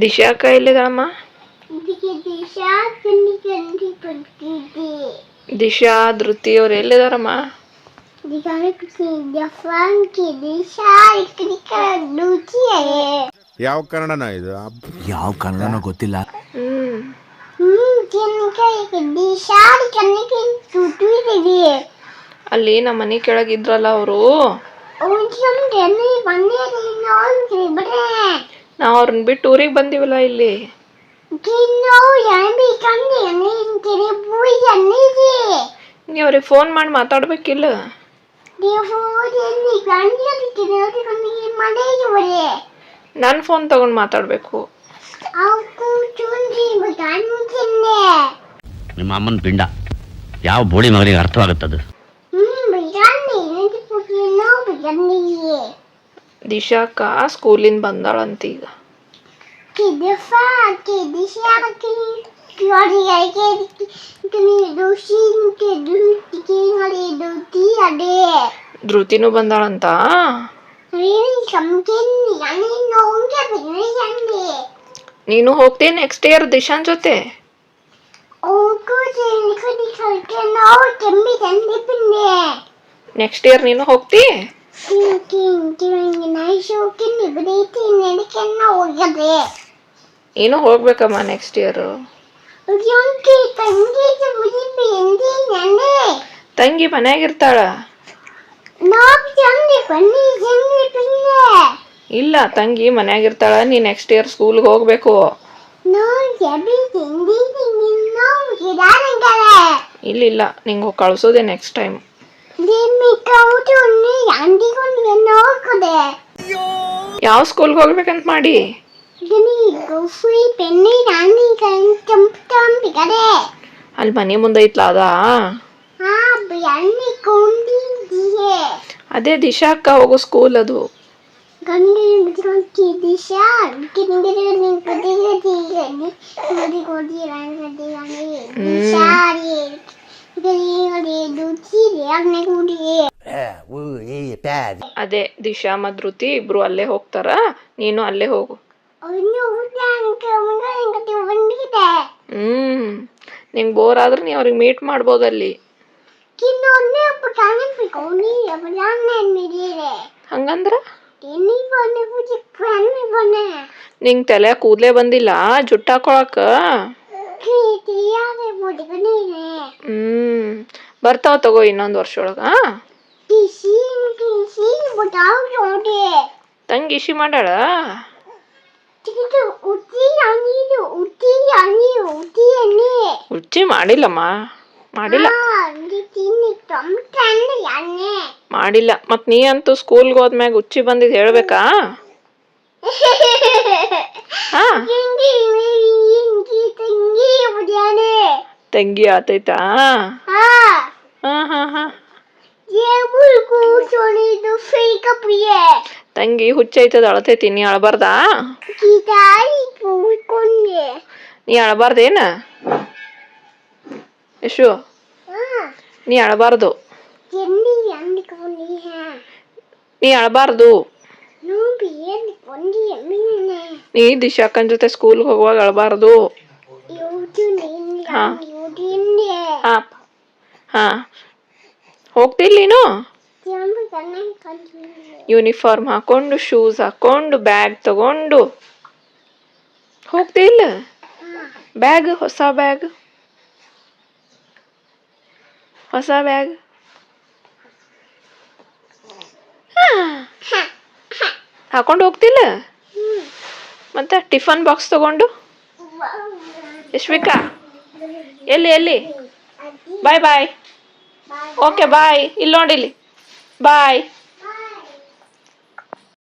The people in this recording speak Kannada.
ದಿಶಾ ಅಕ್ಕ ಎಲ್ಲಿದಾಳಮ್ಮ? ದಿಶಾ ಧೃತಿ ಅವ್ರು ಎಲ್ಲಿದಾರಮ್ಮ? ಯಾವ ಕನ್ನಡನ ಇದು. ಯಾವ ಕನ್ನಡನೋ ಗೊತ್ತಿಲ್ಲ. ಅಲ್ಲಿ ನಮ್ಮ ಮನೆ ಕೆಳಗೆ ಇದ್ರಲ್ಲ ಅವರು. ನಾವು ಅವ್ರನ್ನ ಬಿಟ್ಟು ಊರಿಗೆ ಬಂದಿವಲ್ಲ ಇಲ್ಲಿ. ನೀ ಅವ್ರಿಗೆ ಫೋನ್ ಮಾಡಿ ಮಾತಾಡ್ಬೇಕಿಲ್ಲ? ನನ್ನ ಫೋನ್ ತಗೊಂಡು ಮಾತಾಡ್ಬೇಕು. ನಿಮ್ಮ ಅಮ್ಮನ ಪಿಂಡ. ಯಾವ ಬೋಳಿ ಮಗನಿಗೆ ಅರ್ಥವಾಗುತ್ತದು? ದಿಶಾ ಅಕ್ಕ, ಸ್ಕೂಲಿಂದ ಬಂದಾಳಂತ ಈಗ. ಧೃತಿನೂ ಬಂದಾಳಂತ? ನೀನು ಹೋಗ್ತೀನಿ ನೆಕ್ಸ್ಟ್ ಇಯರ್ ದಿಶಾನ್ ಜೊತೆ. ನೆಕ್ಸ್ಟ್ ಇಯರ್ ನೀನು ಹೋಗ್ತಿ? ನೀನು ಹೋಗ್ಬೇಕಮ್ಮ ನೆಕ್ಸ್ಟ್ ಇಯರ್ ತಂಗಿ ಮನ್ಯಾಗಿರ್ತಾಳ? ಇಲ್ಲ ತಂಗಿ ಮನ್ಯಾಗಿರ್ತಾಳ ನೀ ನೆಕ್ಸ್ಟ್ ಇಯರ್ ಸ್ಕೂಲ್ಗೆ ಹೋಗ್ಬೇಕು. ಇಲ್ಲ ಇಲ್ಲ. ನಿಂಗೆ ಕಳ್ಸೋದೆ ನೆಕ್ಸ್ಟ್ ಟೈಮ್ ಯಾವ ಸ್ಕೂಲ್ಗೆ ಹೋಗ್ಬೇಕಂತ ಮಾಡಿ? ಅಲ್ಲಿ ಮನೆ ಮುಂದೆ ಐತ್ಲ ಅದಾ? ಅದೇ ದಿಶಾ ಅಕ್ಕ ಹೋಗೋ ಸ್ಕೂಲ್ ಅದು. ಅದೇ ದಿಶಾ ಮತ್ ಇಬ್ರು ಅಲ್ಲೇ ಹೋಗ್ತಾರ ನೀನು ಅಲ್ಲೇ ಹೋಗು. ಹ್ಮ್ ನಿಂಗೆ ಬೋರ್ ಆದ್ರೆ ನೀ ಅವ್ರಿಗೆ ಮೀಟ್ ಮಾಡ್ಬೋದಲ್ಲಿ ಹಂಗಂದ್ರ? ನಿಂಗೆ ತಲೆ ಕೂದ್ಲೇ ಬಂದಿಲ್ಲ? ಜುಟ್ಟ ಹಾಕೊಳಕ? ಹ್ಮ್. ಬರ್ತಾವ ತಗೋ ಇನ್ನೊಂದ್ ವರ್ಷ ಒಳಗ? ತಂಗಿ ಇಶಿ ಮಾಡಾಳ ಉಚ್ಚಿ ಮಾಡಿಲ್ಲಮ್ಮ ಮಾಡಿಲ್ಲ. ಮಾಡಿಲ್ಲ. ಮತ್ ನೀ ಅಂತೂ ಸ್ಕೂಲ್ಗೆ ಹೋದ್ಮ್ಯಾಗ ಉಚ್ಚಿ ಬಂದಿದ್ ಹೇಳ್ಬೇಕಾ? ಹಾ. ತಂಗಿ ಆತೈತಾ? ಹಾ. ಹಾ ಹಾ ತಂಗಿ ಹುಚ್ಚೈತದ ಅಳತೈತಿ ನೀ ಅಳಬಾರ್ದಾ? ನೀ ಅಳಬಾರ್ದೇನ? ಯಶು ನೀ ಅಳಬಾರ್ದು. ನೀ ಅಳಬಾರ್ದು. ನೀ ದಿಶಾಕನ್ ಜೊತೆ ಸ್ಕೂಲ್ಗೆ ಹೋಗುವಾಗ ಅಳಬಾರ್ದು. ಹಾ. ಹಾ. ಹಾ. ಹೋಗ್ತಿಲ್ಲ ನೀನು? ಯೂನಿಫಾರ್ಮ್ ಹಾಕೊಂಡು ಶೂಸ್ ಹಾಕೊಂಡು ಬ್ಯಾಗ್ ತಗೊಂಡು. ಹೋಗ್ತಿಲ್ಲ ಬ್ಯಾಗ್ ಹೊಸ ಬ್ಯಾಗ್. ಹೊಸ ಬ್ಯಾಗ್. ಹಾಕೊಂಡು ಹೋಗ್ತಿಲ್ಲ? ಮತ್ತೆ ಟಿಫನ್ ಬಾಕ್ಸ್ ತಗೊಂಡು? ಯಶ್ವಿಕಾ ಎಲ್ಲಿ ಎಲ್ಲಿ? ಬಾಯ್ ಬಾಯ್ ಓಕೆ ಬಾಯ್ ಇಲ್ಲಿ ನೋಡಿಲ್ಲಿ ಬಾಯ್